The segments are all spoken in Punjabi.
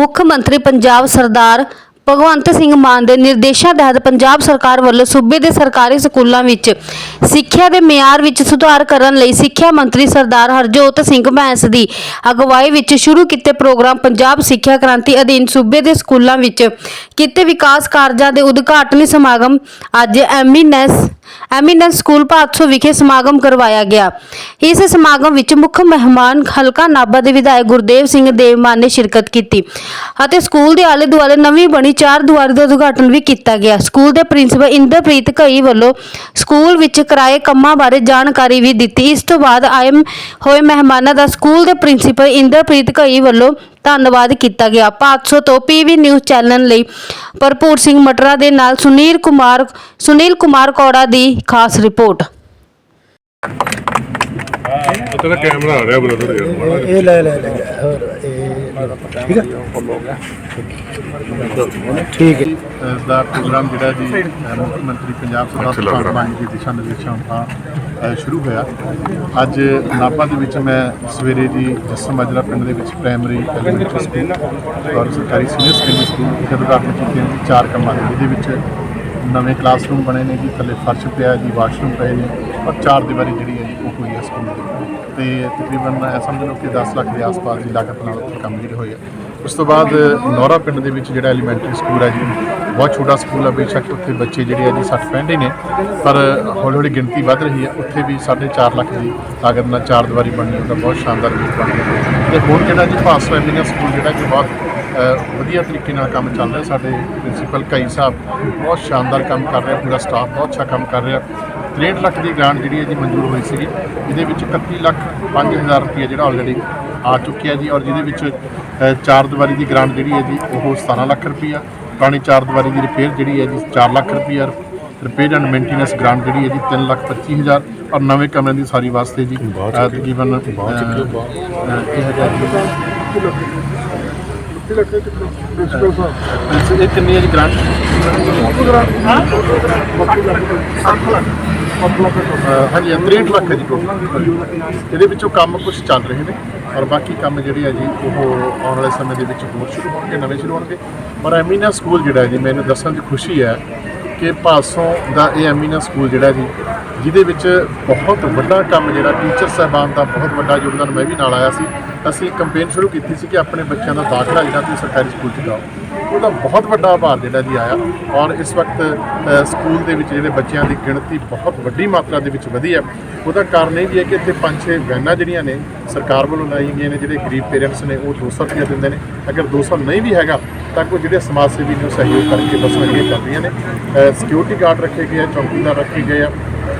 ਮੁੱਖ ਮੰਤਰੀ ਪੰਜਾਬ ਸਰਦਾਰ ਭਗਵੰਤ ਸਿੰਘ ਮਾਨ ਦੇ ਨਿਰਦੇਸ਼ਾਂ ਤਹਿਤ ਪੰਜਾਬ ਸਰਕਾਰ ਵੱਲੋਂ ਸੂਬੇ ਦੇ ਸਰਕਾਰੀ ਸਕੂਲਾਂ ਵਿੱਚ ਸਿੱਖਿਆ ਦੇ ਮਿਆਰ ਵਿੱਚ ਸੁਧਾਰ ਕਰਨ ਲਈ ਸਿੱਖਿਆ ਮੰਤਰੀ ਸਰਦਾਰ ਹਰਜੋਤ ਸਿੰਘ ਬੈਂਸ ਦੀ ਅਗਵਾਈ ਵਿੱਚ ਸ਼ੁਰੂ ਕੀਤੇ ਪ੍ਰੋਗਰਾਮ ਪੰਜਾਬ ਸਿੱਖਿਆ ਕ੍ਰਾਂਤੀ ਅਧੀਨ ਸੂਬੇ ਦੇ ਸਕੂਲਾਂ ਵਿੱਚ ਕੀਤੇ ਵਿਕਾਸ ਕਾਰਜਾਂ ਦੇ ਉਦਘਾਟਨੀ ਸਮਾਗਮ ਅੱਜ ਐਮੀਨੈਸ, ਐਮੀਨੈਂਸ ਸਕੂਲ ਭਾਦਸੋ ਵਿਖੇ ਸਮਾਗਮ ਕਰਵਾਇਆ ਗਿਆ। ਇਸ ਸਮਾਗਮ ਵਿੱਚ ਮੁੱਖ ਮਹਿਮਾਨ ਹਲਕਾ ਨਾਭਾ ਦੇ ਵਿਧਾਇਕ ਗੁਰਦੇਵ ਸਿੰਘ ਦੇਵਮਾਨ ਨੇ ਸ਼ਿਰਕਤ ਕੀਤੀ ਅਤੇ ਸਕੂਲ ਦੇ ਆਲੇ ਦੁਆਲੇ ਨਵੀਂ ਬਣੀ ਚਾਰ ਦੁਆਰੀ ਦਾ ਉਦਘਾਟਨ ਵੀ ਕੀਤਾ ਗਿਆ। ਸਕੂਲ ਦੇ ਪ੍ਰਿੰਸੀਪਲ ਇੰਦਰਪ੍ਰੀਤ ਘਈ ਵੱਲੋਂ ਸਕੂਲ ਵਿੱਚ ਕਰਾਏ ਕੰਮਾਂ ਬਾਰੇ ਜਾਣਕਾਰੀ ਵੀ ਦਿੱਤੀ। ਇਸ ਤੋਂ ਬਾਅਦ ਆਏ ਹੋਏ ਮਹਿਮਾਨਾਂ ਦਾ ਸਕੂਲ ਦੇ ਪ੍ਰਿੰਸੀਪਲ ਇੰਦਰਪ੍ਰੀਤ ਘਈ ਵੱਲੋਂ ਧੰਨਵਾਦ ਕੀਤਾ ਗਿਆ। ਪਾਤਸੋ ਤੋਂ ਪੀਵੀ ਨਿਊਜ਼ ਚੈਨਲ ਲਈ ਭਰਪੂਰ ਸਿੰਘ ਮਟਰਾ ਦੇ ਨਾਲ ਸੁਨੀਲ ਕੁਮਾਰ ਸੁਨੀਲ ਕੁਮਾਰ ਕੌੜਾ ਦੀ ਖਾਸ ਰਿਪੋਰਟ। ਤੇਰਾ ਕੈਮਰਾ ਆ ਰਿਹਾ ਬ੍ਰਦਰ ਯਾਰ ਮਾੜਾ ਜਿਹਾ। ਇਹ ਲੈ ਲੈ ਲੈ ਲੈ, ਹੋਰ ਇਹ ਠੀਕ ਹੈ ਠੀਕ ਹੈ ਦਾ ਪ੍ਰੋਗਰਾਮ ਜਿਹੜਾ ਜੀ ਅਹ ਮੁੱਖ ਮੰਤਰੀ ਪੰਜਾਬ ਸਰਦਾਰ ਅੱਛਾ ਲੱਗ ਭਗਵੰਤ ਰਿਹਾ। ਮਾਨ ਜੀ ਦੇ ਦਿਸ਼ਾ ਨਿਰਦੇਸ਼ਾਂ ਅਹ ਸ਼ੁਰੂ ਹੋਇਆ ਅੱਜ ਨਾਭਾ ਦੇ ਵਿੱਚ ਮੈਂ ਸਵੇਰੇ ਜੀ ਜਸਮ ਮਾਜਰਾ ਪਿੰਡ ਦੇ ਵਿੱਚ ਪ੍ਰਾਇਮਰੀ ਐਲੀਮੈਂਟਰੀ ਸਕੂਲ ਔਰ ਸਰਕਾਰੀ ਸੀਨੀਅਰ ਸੈਕੰਡਰੀ ਸਕੂਲ ਦੇ ਉਦਘਾਟਨ ਕੀਤੇ ਨੇ ਚਾਰ ਕੰਮਾਂ ਦੇ ਜਿਹਦੇ ਵਿੱਚ ਨਵੇਂ ਕਲਾਸਰੂਮ ਬਣੇ ਨੇ ਜੀ, ਥੱਲੇ ਫਰਸ਼ ਪਿਆ ਜੀ, ਵਾਸ਼ਰੂਮ ਪਏ ਨੇ ਔਰ ਚਾਰ ਦੀਵਾਰੀ ਜਿਹੜੀ ਹੈ ਜੀ, ਉਹ ਹੋਈ ਹੈ ਸਕੂਲ ਦੀ ਤੇ ਤਕਰੀਬਨ ਇਹ ਸਮਝ ਲਓ ਕਿ 10 ਲੱਖ ਦੇ ਆਸ-ਪਾਸ ਦੀ ਲਾਗਤ ਨਾਲ ਉੱਥੇ ਕੰਮ ਜਿਹੜੇ ਹੋਈ ਆ। ਉਸ ਤੋਂ ਬਾਅਦ ਨੌਰਾ ਪਿੰਡ ਦੇ ਵਿੱਚ ਜਿਹੜਾ ਐਲੀਮੈਂਟਰੀ ਸਕੂਲ ਹੈ ਜੀ, ਬਹੁਤ ਛੋਟਾ ਸਕੂਲ ਹੈ, ਬੇਸ਼ੱਕ ਉੱਥੇ ਬੱਚੇ ਜਿਹੜੇ ਆ ਜੀ 60 65 ਨੇ, ਪਰ ਹੌਲੀ ਹੌਲੀ ਗਿਣਤੀ ਵੱਧ ਰਹੀ ਹੈ। ਉੱਥੇ ਵੀ 4.5 ਲੱਖ ਦੀ ਲਾਗਤ ਨਾਲ ਚਾਰ ਦੀਵਾਰੀ ਬਣਨੀ ਉਹਦਾ ਬਹੁਤ ਸ਼ਾਨਦਾਰ ਚੀਜ਼ ਬਣ ਗਈ। ਤੇ ਹੁਣ ਜਿਹੜਾ ਜੀ ਪਾਸ ਐਮੀਨੈਂਸ ਸਕੂਲ ਜਿਹੜਾ ਕਿ ਬਹੁਤ ਵਧੀਆ ਤਰੀਕੇ ਨਾਲ ਕੰਮ ਚੱਲ ਰਿਹਾ ਸਾਡੇ ਪ੍ਰਿੰਸੀਪਲ ਕਈ ਸਾਹਿਬ ਬਹੁਤ ਸ਼ਾਨਦਾਰ ਕੰਮ ਕਰ ਰਿਹਾ ਪੂਰਾ ਸਟਾਫ ਬਹੁਤ ਅੱਛਾ ਕੰਮ ਕਰ ਰਿਹਾ 63 ਲੱਖ ਦੀ ਗ੍ਰਾਂਟ ਜਿਹੜੀ ਹੈ ਜੀ ਮਨਜ਼ੂਰ ਹੋਈ ਸੀਗੀ ਇਹਦੇ ਵਿੱਚ 31 ਲੱਖ 5000 ਰੁਪਏ ਜਿਹੜਾ ਆਲਰੇਡੀ ਆ ਚੁੱਕਿਆ ਜੀ ਔਰ ਜਿਹਦੇ ਵਿੱਚ ਚਾਰ ਦੀਵਾਰੀ ਦੀ ਗ੍ਰਾਂਟ ਜਿਹੜੀ ਹੈ ਜੀ ਉਹ 17 ਲੱਖ ਰੁਪਈਆ ਪੁਰਾਣੀ ਚਾਰ ਦੀਵਾਰੀ ਦੀ ਰਿਪੇਅਰ ਜਿਹੜੀ ਹੈ ਜੀ 4 ਲੱਖ ਰੁਪਈਆ ਰਿਪੇਅਰ ਐਂਡ ਮੇਨਟੇਨੈਂਸ ਗ੍ਰਾਂਟ ਜਿਹੜੀ ਹੈ ਜੀ 3 ਲੱਖ 25000 ਔਰ ਨਵੇਂ ਕਮਰਿਆਂ ਦੀ ਸਾਰੀ ਵਾਸਤੇ ਜੀ। ਤਕਰੀਬਨ ਬਹੁਤ ਚੁੱਕੇ, ਬਹੁਤ। ਇਹ ਹੈਗਾ ਜੀ ਇਹ ਕਿੰਨੀ ਹੈ ਜੀ ਗ੍ਰਾਂਟ ਅਹ ਹਾਂਜੀ 63 ਲੱਖ ਹੈ ਜੀ ਟੋਟਲ ਇਹਦੇ ਵਿੱਚੋਂ ਕੰਮ ਕੁਝ ਚੱਲ ਰਹੇ ਨੇ ਔਰ ਬਾਕੀ ਕੰਮ ਜਿਹੜੇ ਆ ਜੀ ਉਹ ਆਉਣ ਵਾਲੇ ਸਮੇਂ ਦੇ ਵਿੱਚ ਹੋਰ ਸ਼ੁਰੂ ਹੋਣਗੇ ਨਵੇਂ ਸ਼ੁਰੂ ਹੋਣਗੇ। ਪਰ ਐਮੀਨਾ ਸਕੂਲ ਜਿਹੜਾ ਹੈ ਜੀ ਮੈਨੂੰ ਦੱਸਣ ਦੀ ਖੁਸ਼ੀ ਹੈ ਕਿ ਭਾਸੋਂ ਦਾ ਇਹ ਐਮੀਨਾ ਸਕੂਲ ਜਿਹੜਾ ਜੀ, ਜਿਹਦੇ ਵਿੱਚ ਬਹੁਤ ਵੱਡਾ ਕੰਮ ਜਿਹੜਾ ਟੀਚਰ ਸਾਹਿਬਾਨ ਦਾ ਬਹੁਤ ਵੱਡਾ ਯੋਗਦਾਨ ਮੈਂ ਵੀ ਨਾਲ ਆਇਆ ਸੀ। ਅਸੀਂ ਕੰਪੇਨ ਸ਼ੁਰੂ ਕੀਤੀ ਸੀ ਕਿ ਆਪਣੇ ਬੱਚਿਆਂ ਦਾ ਦਾਖਲਾ ਜਿਹੜਾ ਤੁਸੀਂ ਸਰਕਾਰੀ ਸਕੂਲ 'ਚ ਕਰਾਓ ਉਹਦਾ ਬਹੁਤ ਵੱਡਾ ਆਭਾਰ ਜਿਹੜਾ ਜੀ ਆਇਆ ਔਰ ਇਸ ਵਕਤ ਸਕੂਲ ਦੇ ਵਿੱਚ ਜਿਹੜੇ ਬੱਚਿਆਂ ਦੀ ਗਿਣਤੀ ਬਹੁਤ ਵੱਡੀ ਮਾਤਰਾ ਦੇ ਵਿੱਚ ਵਧੀ ਹੈ। ਉਹਦਾ ਕਾਰਨ ਇਹ ਵੀ ਹੈ ਕਿ ਇੱਥੇ ਪੰਜ ਛੇ ਵੈਨਾਂ ਜਿਹੜੀਆਂ ਨੇ ਸਰਕਾਰ ਵੱਲੋਂ ਲਾਈਆਂ ਗਈਆਂ ਨੇ, ਜਿਹੜੇ ਗਰੀਬ ਪੇਰੈਂਟਸ ਨੇ, ਉਹ 200 ਰੁਪਏ ਦਿੰਦੇ ਨੇ। ਅਗਰ 200 ਨਹੀਂ ਵੀ ਹੈਗਾ ਤਾਂ ਕੋਈ ਜਿਹੜੇ ਸਮਾਜ ਸੇਵੀ ਨੇ ਉਹ ਸਹਿਯੋਗ ਕਰਕੇ ਬੱਸਾਂ ਜਿਹੜੀਆਂ ਕਰ ਨੇ। ਸਿਕਿਉਰਿਟੀ ਗਾਰਡ ਰੱਖੇ ਗਏ ਆ, ਚੌਕੀਦਾਰ ਰੱਖੇ ਗਏ ਆ,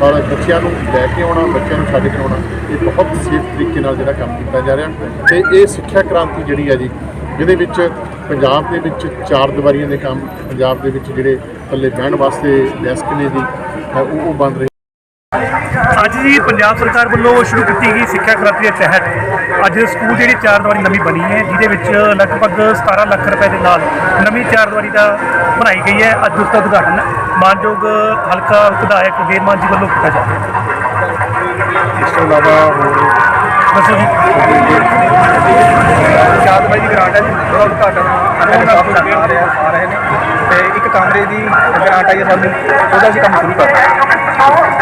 ਔਰ ਬੱਚਿਆਂ ਨੂੰ ਲੈ ਕੇ ਆਉਣਾ, ਬੱਚਿਆਂ ਨੂੰ ਛੱਡ ਕੇ ਆਉਣਾ, ਇਹ ਬਹੁਤ ਸੇਫ ਤਰੀਕੇ ਨਾਲ ਜਿਹੜਾ ਕੰਮ ਕੀਤਾ ਜਾ ਰਿਹਾ। ਤੇ ਇਹ ਸਿੱਖਿਆ ਕ੍ਰਾਂਤੀ ਜਿਹੜੀ ਹੈ ਜੀ, ਜਿਹਦੇ ਵਿੱਚ ਪੰਜਾਬ ਦੇ ਵਿੱਚ ਚਾਰ ਦੀਵਾਰੀਆਂ ਦੇ ਕੰਮ, ਪੰਜਾਬ ਦੇ ਵਿੱਚ ਜਿਹੜੇ ਥੱਲੇ ਬਹਿਣ ਵਾਸਤੇ ਡੈਸਕ ਨੇ ਜੀ ਉਹ ਉਹ ਬਣ ਰਹੇ। ਅੱਜ ਜੀ ਪੰਜਾਬ ਸਰਕਾਰ ਵੱਲੋਂ ਸ਼ੁਰੂ ਕੀਤੀ ਗਈ ਸਿੱਖਿਆ ਕ੍ਰਾਂਤੀ ਦੇ ਤਹਿਤ ਅੱਜ ਸਕੂਲ ਜਿਹੜੀ ਚਾਰ ਦੀਵਾਰੀ ਨਵੀਂ ਬਣੀ ਹੈ ਜਿਹਦੇ ਵਿੱਚ ਲਗਭਗ 17 ਲੱਖ ਰੁਪਏ ਦੇ ਨਾਲ ਨਵੀਂ ਚਾਰ ਦੀਵਾਰੀ ਦਾ ਬਣਾਈ ਗਈ ਹੈ। ਅੱਜ ਉਸ ਦਾ ਉਦਘਾਟਨ ਮਾਨਯੋਗ ਹਲਕਾ ਵਿਧਾਇਕ ਦੇਵਮਾਨ ਜੀ ਵੱਲੋਂ ਕੀਤਾ ਜਾ ਰਿਹਾ ਹੈ। ਇਸ ਤੋਂ ਇਲਾਵਾ ਹੋਰ ਦੱਸੋ ਜੀ। ਚਾਰ ਬਾਈ ਦੀ ਗ੍ਰਾਂਟ ਹੈ ਜੀ ਉਹਦਾ ਉਦਘਾਟਨ। ਕਾਫੀ ਰਹੇ ਰਹੇ ਨੇ। ਤੇ ਇੱਕ ਕਮਰੇ ਦੀ ਗ੍ਰਾਂਟ ਆਈ ਹੈ ਸਾਨੂੰ ਉਹਦਾ ਅਸੀਂ ਕੰਮ ਸ਼ੁਰੂ ਕਰ ਰਹੇ ਹਾਂ।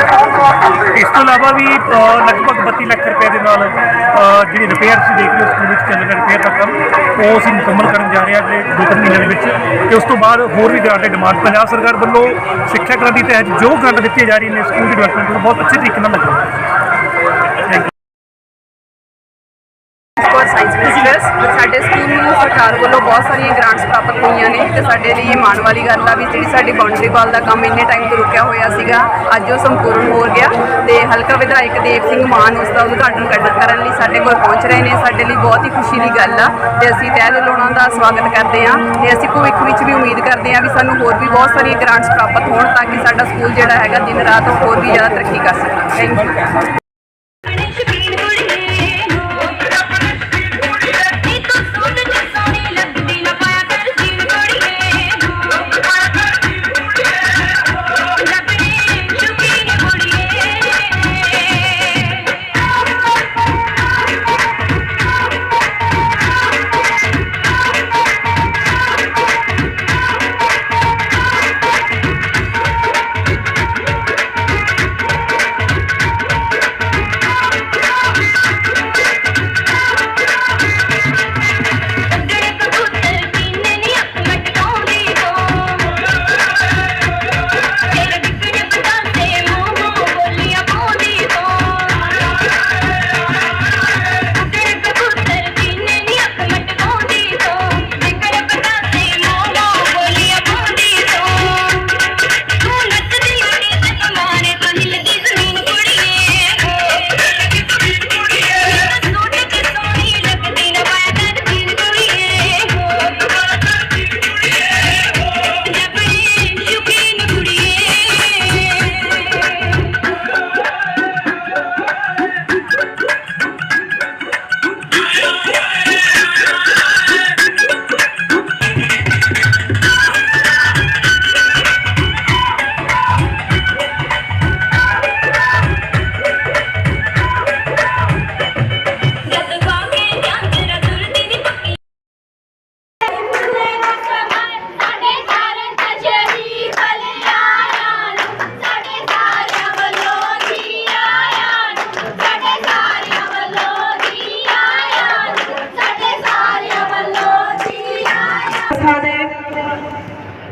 ਇਸ ਤੋਂ ਇਲਾਵਾ ਵੀ ਲਗਭਗ 32 ਲੱਖ ਰੁਪਏ ਦੇ ਨਾਲ ਜਿਹੜੀ ਰਿਪੇਅਰ ਤੁਸੀਂ ਦੇਖ ਰਹੇ ਹੋ ਸਕੂਲ ਵਿੱਚ ਚੱਲ ਰਿਹਾ ਰਿਪੇਅਰ ਦਾ ਕੰਮ, ਉਹ ਅਸੀਂ ਮੁਕੰਮਲ ਕਰਨ ਜਾ ਰਹੇ ਹਾਂ ਅਗਲੇ ਦੋ ਤਿੰਨ ਮਹੀਨਿਆਂ ਦੇ ਵਿੱਚ। ਤੇ ਉਸ ਤੋਂ ਬਾਅਦ ਹੋਰ ਵੀ ਗ੍ਰਾਂਟ ਡਿਮਾਂਡ ਪੰਜਾਬ ਸਰਕਾਰ ਵੱਲੋਂ ਸਿੱਖਿਆ ਕ੍ਰਾਂਤੀ ਤਹਿਤ ਜੋ ਗ੍ਰਾਂਟ ਦਿੱਤੀਆਂ ਜਾ ਰਹੀਆਂ ਨੇ, ਸਕੂਲ ਦੀ ਡਿਵੈਲਪਮੈਂਟ ਨੂੰ ਬਹੁਤ ਅੱਛੇ ਤਰੀਕੇ ਨਾਲ ਲੱਗ ਫॉर ਸਾਇੰਸ ਬਿਜ਼ਨਸ ਸਾਡੇ ਸਕੂਲ ਨੂੰ ਸਰਕਾਰ ਵੱਲੋਂ ਬਹੁਤ ਸਾਰੀਆਂ ਗ੍ਰਾਂਟਸ ਪ੍ਰਾਪਤ ਹੋਈਆਂ ਨੇ ਤੇ ਸਾਡੇ ਲਈ ਇਹ ਮਾਣ ਵਾਲੀ ਗੱਲ ਆ ਵੀ ਜਿਹੜੀ ਸਾਡੀ ਬਾਉਂਡਰੀ ਵਾਲ ਦਾ ਕੰਮ ਇੰਨੇ ਟਾਈਮ ਤੋਂ ਰੁਕਿਆ ਹੋਇਆ ਸੀਗਾ, ਅੱਜ ਉਹ ਸੰਪੂਰਨ ਹੋ ਗਿਆ ਤੇ ਹਲਕਾ ਵਿਧਾਇਕ ਦੇਵ ਸਿੰਘ ਮਾਨ ਉਸ ਦਾ ਉਦਘਾਟਨ ਕਰ- ਕਰਨ ਲਈ ਸਾਡੇ ਕੋਲ ਪਹੁੰਚ ਰਹੇ ਨੇ, ਸਾਡੇ ਲਈ ਬਹੁਤ ਹੀ ਖੁਸ਼ੀ ਦੀ ਗੱਲ ਆ ਤੇ ਅਸੀਂ ਤਹਿ ਦਿਲੋਂ ਉਹਨਾਂ ਦਾ ਸਵਾਗਤ ਕਰਦੇ ਹਾਂ ਤੇ ਅਸੀਂ ਭਵਿੱਖ ਵਿੱਚ ਵੀ ਉਮੀਦ ਕਰਦੇ ਹਾਂ ਵੀ ਸਾਨੂੰ ਹੋਰ ਵੀ ਬਹੁਤ ਸਾਰੀਆਂ ਗ੍ਰਾਂਟਸ ਪ੍ਰਾਪਤ ਹੋਣ ਤਾਂ ਕਿ ਸਾਡਾ ਸਕੂਲ ਜਿਹੜਾ ਹੈਗਾ ਦਿਨ ਰਾਤ ਹੋਰ ਵੀ ਜ਼ਿਆਦਾ ਤਰੱਕੀ ਕਰ ਸਕੇ। ਥੈਂਕ ਯੂ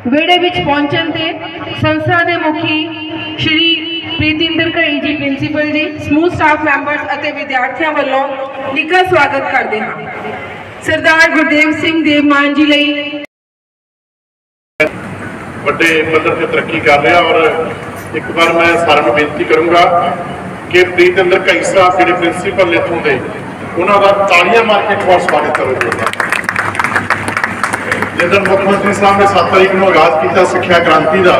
ਵਿਹੜੇ ਵਿੱਚ ਪਹੁੰਚਣ ਤੇ ਸੰਸਥਾ ਦੇ ਮੁਖੀ ਸ਼੍ਰੀ ਪ੍ਰੀਤਿੰਦਰ ਘਈ ਜੀ ਪ੍ਰਿੰਸੀਪਲ ਜੀ, ਸਮੂਹ ਸਟਾਫ ਮੈਂਬਰਸ ਅਤੇ ਵਿਦਿਆਰਥੀਆਂ ਵੱਲੋਂ ਨਿੱਘਾ ਸਵਾਗਤ ਕਰਦੇ ਹਾਂ ਸਰਦਾਰ ਗੁਰਦੇਵ ਸਿੰਘ ਦੇਵਮਾਨ ਜੀ ਲਈ ਵੱਡੇ ਪੱਧਰ ਤੇ ਤਰੱਕੀ ਕਰ ਰਿਹਾ ਔਰ ਇੱਕ ਵਾਰ ਮੈਂ ਸਾਰਿਆਂ ਨੂੰ ਬੇਨਤੀ ਕਰੂੰਗਾ ਕਿ ਪ੍ਰੀਤਿੰਦਰ ਘਈ ਸਾਹਿਬ, ਜਿਹੜੇ ਪ੍ਰਿੰਸੀਪਲ ਨੇ ਇੱਥੋਂ ਦੇ ਉਹਨਾਂ ਦਾ ਤਾਲੀਆਂ ਮਾਰ ਕੇ ਇੱਕ ਵਾਰ ਸਵਾਗਤ ਕਰੋ ਜੀ ਉਹਨਾਂ ਦਾ। ਜਦੋਂ ਮੁੱਖ ਮੰਤਰੀ ਸਾਹਿਬ ਨੇ 7 ਤਰੀਕ ਨੂੰ ਆਗਾਜ਼ ਕੀਤਾ ਸਿੱਖਿਆ ਕ੍ਰਾਂਤੀ ਦਾ,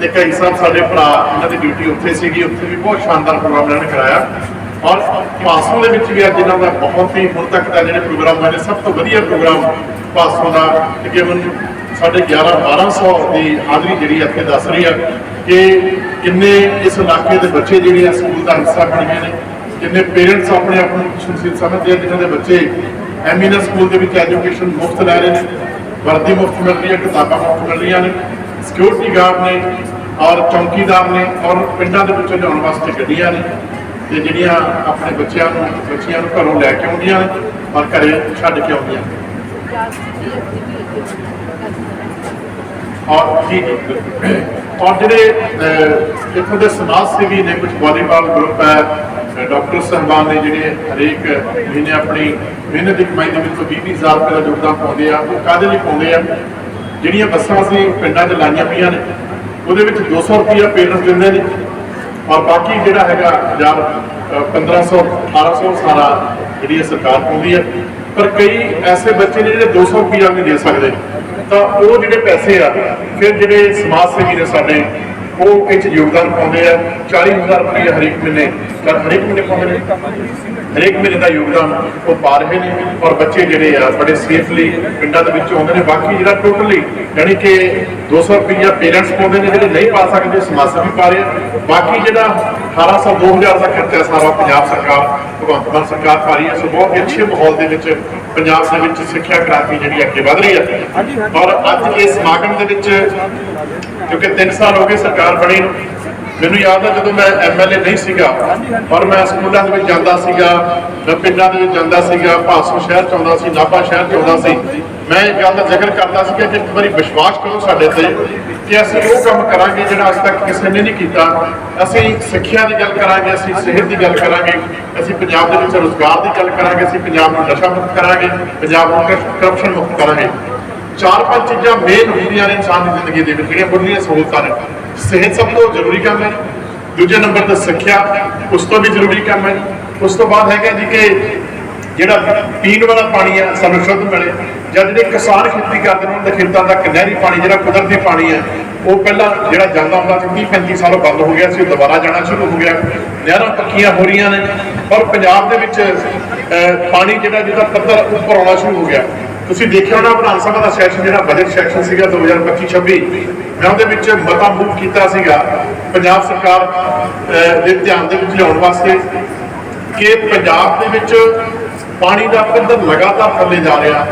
ਤੇ ਕਈ ਸਾਹਿਬ ਸਾਡੇ ਭਰਾ ਇਹਨਾਂ ਦੀ ਡਿਊਟੀ ਉੱਥੇ ਸੀਗੀ, ਉੱਥੇ ਵੀ ਬਹੁਤ ਸ਼ਾਨਦਾਰ ਪ੍ਰੋਗਰਾਮ ਇਹਨਾਂ ਨੇ ਕਰਾਇਆ। ਔਰ ਪਾਸੋਂ ਦੇ ਵਿੱਚ ਵੀ ਅੱਜ ਇਹਨਾਂ ਦਾ ਬਹੁਤ ਹੀ ਹੁਣ ਤੱਕ ਦਾ ਜਿਹੜੇ ਪ੍ਰੋਗਰਾਮ ਹੋਏ ਨੇ ਸਭ ਤੋਂ ਵਧੀਆ ਪ੍ਰੋਗਰਾਮ ਪਾਸੋਂ ਦਾ ਤਕਰੀਬਨ ਸਾਡੇ 11 1200 ਦੀ ਹਾਜ਼ਰੀ ਜਿਹੜੀ ਇੱਥੇ ਦੱਸ ਰਹੀ ਆ ਕਿ ਕਿੰਨੇ ਇਸ ਇਲਾਕੇ ਦੇ ਬੱਚੇ ਜਿਹੜੇ ਆ ਸਕੂਲ ਦਾ ਹਿੱਸਾ ਬਣ ਗਏ ਨੇ, ਕਿੰਨੇ ਪੇਰੈਂਟਸ ਆਪਣੇ ਆਪ ਨੂੰ ਖੁਸ਼ਨਸੀਬ ਸਮਝਦੇ ਆ, ਜਿਨ੍ਹਾਂ ਦੇ ਬੱਚੇ ਐਮੀਨਸ ਸਕੂਲ ਦੇ ਵਿੱਚ ਐਜੂਕੇਸ਼ਨ ਮੁਫਤ ਲੈ ਰਹੇ ਨੇ ਵਰਦੀ ਮੁਫਤ ਮਿਲ ਰਹੀ ਹੈ, ਕਿਤਾਬਾਂ ਮੁਫਤ ਮਿਲ ਰਹੀਆਂ ਨੇ। ਸਿਕਿਉਰਿਟੀ ਗਾਰਡ ਨੇ ਔਰ ਚੌਕੀਦਾਰ ਨੇ ਔਰ ਪਿੰਡਾਂ ਦੇ ਵਿੱਚੋਂ ਲਿਆਉਣ ਵਾਸਤੇ ਗੱਡੀਆਂ ਨੇ ਤੇ ਜਿਹੜੀਆਂ ਆਪਣੇ ਬੱਚਿਆਂ ਨੂੰ ਬੱਚਿਆਂ ਨੂੰ ਘਰੋਂ ਲੈ ਕੇ ਆਉਂਦੀਆਂ ਨੇ ਔਰ ਘਰੇ ਛੱਡ ਕੇ ਆਉਂਦੀਆਂ ਨੇ। ਔਰ ਜੀ, ਔਰ ਜਿਹੜੇ ਇੱਥੋਂ ਦੇ ਸਮਾਜ ਸੇਵੀ ਨੇ ਕੁਝ ਵਾਲੀਬਾਲ ਗਰੁੱਪ ਹੈ ਡਾਕਟਰ ਸਾਹਿਬਾਨ ਨੇ ਜਿਹੜੇ ਹਰੇਕ ਮਹੀਨੇ ਆਪਣੀ ਮਿਹਨਤ ਦੀ ਕਮਾਈ ਦੇ ਵਿੱਚੋਂ 20 ਹਜ਼ਾਰ ਰੁਪਏ ਦਾ ਯੋਗਦਾਨ ਪਾਉਂਦੇ ਆ, ਉਹ ਕਾਹਦੇ ਲਈ ਪਾਉਂਦੇ ਆ? ਜਿਹੜੀਆਂ ਬੱਸਾਂ ਅਸੀਂ ਪਿੰਡਾਂ 'ਚ ਲਾਈਆਂ ਪਈਆਂ ਨੇ, ਉਹਦੇ ਵਿੱਚ 200 ਰੁਪਇਆ ਪੇਰੈਂਟਸ ਦਿੰਦੇ ਨੇ ਔਰ ਬਾਕੀ ਜਿਹੜਾ ਹੈਗਾ 1000 ਅਹ 1500 1800 ਸਾਰਾ ਜਿਹੜੀ ਇਹ ਸਰਕਾਰ ਪਾਉਂਦੀ ਹੈ ਪਰ ਕਈ ਐਸੇ ਬੱਚੇ ਨੇ ਜਿਹੜੇ 200 ਰੁਪਇਆ ਵੀ ਨਹੀਂ ਦੇ ਸਕਦੇ। ਤਾਂ ਉਹ ਜਿਹੜੇ ਪੈਸੇ ਆ, ਫਿਰ ਜਿਹੜੇ ਸਮਾਜ ਸੇਵੀ ਨੇ ਸਾਡੇ ਉਹ ਇਹ 'ਚ ਯੋਗਦਾਨ ਪਾਉਂਦੇ ਆ 40000 ਰੁਪਏ ਹਰੇਕ ਮਹੀਨੇ, ਤਾਂ ਹਰੇਕ ਮਹੀਨੇ ਪਾਉਂਦੇ ਨੇ। ਹਰੇਕ ਮਹੀਨੇ ਦਾ ਯੋਗਦਾਨ ਉਹ ਪਾ ਰਹੇ ਨੇ ਔਰ ਬੱਚੇ ਜਿਹੜੇ ਆ, ਬੜੇ ਸੇਫਲੀ ਪਿੰਡਾਂ ਦੇ ਵਿੱਚ ਆਉਂਦੇ ਨੇ। ਬਾਕੀ ਜਿਹੜਾ ਟੋਟਲੀ ਯਾਨੀ ਕਿ 200 ਰੁਪਈਆ ਪੇਰੈਂਟਸ ਪਾਉਂਦੇ ਨੇ, ਜਿਹੜੇ ਨਹੀਂ ਪਾ ਸਕਦੇ, ਸਮਾਜ ਸੇਵੀ ਪਾ ਰਹੇ ਬਾਕੀ ਜਿਹੜਾ 1800 2000 ਦਾ ਖਰਚਾ ਸਾਰਾ ਪੰਜਾਬ ਸਰਕਾਰ, ਭਗਵੰਤ ਮਾਨ ਸਰਕਾਰ ਪਾ ਰਹੀ ਹੈ। ਸੋ ਬਹੁਤ ਅੱਛੇ ਮਾਹੌਲ ਦੇ ਵਿੱਚ ਪੰਜਾਬ ਦੇ ਵਿੱਚ ਸਿੱਖਿਆ ਕ੍ਰਾਂਤੀ ਜਿਹੜੀ ਅੱਗੇ ਵਧ ਰਹੀ ਹੈ। ਔਰ ਅੱਜ ਇਸ ਸਮਾਗਮ ਦੇ ਵਿੱਚ ਕਿਉਂਕਿ 3 ਸਾਲ ਹੋ ਗਏ ਸਰਕਾਰ ਬਣੀ ਨੂੰ, ਮੈਨੂੰ ਯਾਦ ਹੈ ਜਦੋਂ ਮੈਂ ਐਮਐਲਏ ਨਹੀਂ ਸੀਗਾ ਪਰ ਮੈਂ ਸਕੂਲਾਂ ਦੇ ਵਿੱਚ ਜਾਂਦਾ ਸੀਗਾ, ਮੈਂ ਪਿੰਡਾਂ ਦੇ ਵਿੱਚ ਜਾਂਦਾ ਸੀਗਾ, ਭਾਸੋ ਸ਼ਹਿਰ ਚ ਆਉਂਦਾ ਸੀ, ਨਾਭਾ ਸ਼ਹਿਰ ਚ ਆਉਂਦਾ ਸੀ। ਮੈਂ ਇਹ ਗੱਲ ਦਾ ਜ਼ਿਕਰ ਕਰਦਾ ਸੀਗਾ ਕਿ ਇੱਕ ਵਾਰੀ ਵਿਸ਼ਵਾਸ ਕਰੋ ਸਾਡੇ ਤੇ ਕਿ ਅਸੀਂ ਉਹ ਕੰਮ ਕਰਾਂਗੇ ਜਿਹੜਾ ਅੱਜ ਤੱਕ ਕਿਸੇ ਨੇ ਨਹੀਂ ਕੀਤਾ। ਅਸੀਂ ਸਿੱਖਿਆ ਦੀ ਗੱਲ ਕਰਾਂਗੇ, ਅਸੀਂ ਸਿਹਤ ਦੀ ਗੱਲ ਕਰਾਂਗੇ, ਅਸੀਂ ਪੰਜਾਬ ਦੇ ਵਿੱਚ ਰੋਜ਼ਗਾਰ ਦੀ ਗੱਲ ਕਰਾਂਗੇ, ਅਸੀਂ ਪੰਜਾਬ ਨੂੰ ਨਸ਼ਾ ਮੁਕਤ ਕਰਾਂਗੇ, ਪੰਜਾਬ ਨੂੰ ਕਰਪਸ਼ਨ ਮੁਕਤ ਕਰਾਂਗੇ। ਚਾਰ ਪੰਜ ਚੀਜ਼ਾਂ ਮੇਨ ਹੁੰਦੀਆਂ ਨੇ ਇਨਸਾਨ ਦੀ ਜ਼ਿੰਦਗੀ ਦੇ ਵਿੱਚ, ਜਿਹੜੀਆਂ ਬੁੱਢੀਆਂ ਸਹੂਲਤਾਂ ਨੇ। ਸਿਹਤ ਸਭ ਤੋਂ ਜ਼ਰੂਰੀ ਕੰਮ ਹੈ। ਦੂਜੇ ਨੰਬਰ ਤੇ ਸਿੱਖਿਆ, ਉਸ ਤੋਂ ਵੀ ਜ਼ਰੂਰੀ ਕੰਮ ਹੈ। ਉਸ ਤੋਂ ਬਾਅਦ ਹੈਗਾ ਜੀ ਕਿ ਜਿਹੜਾ ਪੀਣ ਵਾਲਾ ਪਾਣੀ ਹੈ ਸਾਨੂੰ ਸ਼ੁੱਧ ਮਿਲੇ। ਜਾਂ ਜਿਹੜੇ ਕਿਸਾਨ ਖੇਤੀ ਕਰਦੇ ਨੇ ਉਹਨਾਂ ਦੇ ਖੇਤਾਂ ਦਾ ਨਹਿਰੀ ਪਾਣੀ, ਜਿਹੜਾ ਕੁਦਰਤੀ ਪਾਣੀ ਹੈ ਉਹ ਪਹਿਲਾਂ ਜਿਹੜਾ ਜਾਂਦਾ ਹੁੰਦਾ ਸੀ 30 35 ਸਾਲ ਬੰਦ ਹੋ ਗਿਆ ਸੀ, ਉਹ ਦੁਬਾਰਾ ਜਾਣਾ ਸ਼ੁਰੂ ਹੋ ਗਿਆ। ਨਹਿਰਾਂ ਪੱਕੀਆਂ ਹੋ ਰਹੀਆਂ ਨੇ ਔਰ ਪੰਜਾਬ ਦੇ ਵਿੱਚ ਪਾਣੀ ਜਿਹੜਾ ਜਿਹਦਾ ਪੱਧਰ ਉੱਪਰ ਆਉਣਾ ਸ਼ੁਰੂ ਹੋ ਗਿਆ। ਤੁਸੀਂ ਦੇਖਿਆ ਹੋਣਾ, ਵਿਧਾਨ ਸਭਾ ਦਾ ਸੈਸ਼ਨ ਜਿਹੜਾ ਬਜਟ ਸੈਸ਼ਨ ਸੀਗਾ 2025-26 ਮੈਂ ਉਹਦੇ ਵਿੱਚ ਮਤਾ ਮੂਵ ਕੀਤਾ ਸੀਗਾ, ਪੰਜਾਬ ਸਰਕਾਰ ਦੇ ਧਿਆਨ ਦੇ ਵਿੱਚ ਲਿਆਉਣ ਵਾਸਤੇ ਕਿ ਪੰਜਾਬ ਦੇ ਵਿੱਚ ਪਾਣੀ ਦਾ ਪੱਧਰ ਲਗਾਤਾਰ ਥੱਲੇ ਜਾ ਰਿਹਾ।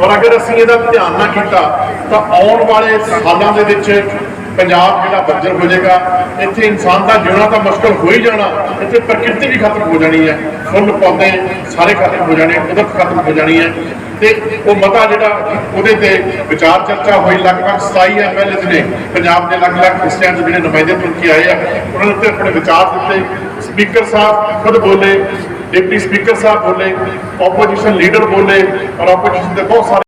ਔਰ ਅਗਰ ਅਸੀਂ ਇਹਦਾ ਧਿਆਨ ਨਾ ਕੀਤਾ, ਤਾਂ ਆਉਣ ਵਾਲੇ ਸਾਲਾਂ ਦੇ ਵਿੱਚ ਪੰਜਾਬ ਜਿਹੜਾ ਬੰਜਰ ਹੋ ਜਾਏਗਾ, ਇੱਥੇ ਇਨਸਾਨ ਦਾ ਜਿਉਣਾ ਤਾਂ ਮੁਸ਼ਕਲ ਹੋ ਹੀ ਜਾਣਾ, ਇੱਥੇ ਪ੍ਰਕਿਰਤੀ ਵੀ ਖਤਮ ਹੋ ਜਾਣੀ ਹੈ। ਫੁੱਲ, ਪੌਦੇ ਸਾਰੇ ਖਤਮ ਹੋ ਜਾਣੇ, ਕੁਦਰਤ ਖਤਮ ਹੋ ਜਾਣੀ ਹੈ। ਤੇ ਉਹ ਮਤਾ ਜਿਹੜਾ ਉਹਦੇ ਤੇ ਵਿਚਾਰ ਚਰਚਾ ਹੋਈ, ਲਗਭਗ 27 ਐਮਐਲਏ ਨੇ ਪੰਜਾਬ ਦੇ ਅਲੱਗ-ਅਲੱਗ ਹਿੱਸਿਆਂ ਦੇ ਜਿਹੜੇ ਨੁਮਾਇੰਦੇ ਤੁਰ ਕੇ ਆਏ ਆ, ਉਹਨਾਂ ਨੇ ਉੱਤੇ ਆਪਣੇ ਵਿਚਾਰ ਦਿੱਤੇ। ਸਪੀਕਰ ਸਾਹਿਬ ਖੁਦ ਬੋਲੇ ਡਿਪਟੀ ਸਪੀਕਰ ਸਾਹਿਬ ਬੋਲੇ ਆਪੋਜੀਸ਼ਨ ਲੀਡਰ ਬੋਲੇ ਔਰ ਆਪੋਜੀਸ਼ਨ ਦੇ ਬਹੁਤ ਸਾਰੇ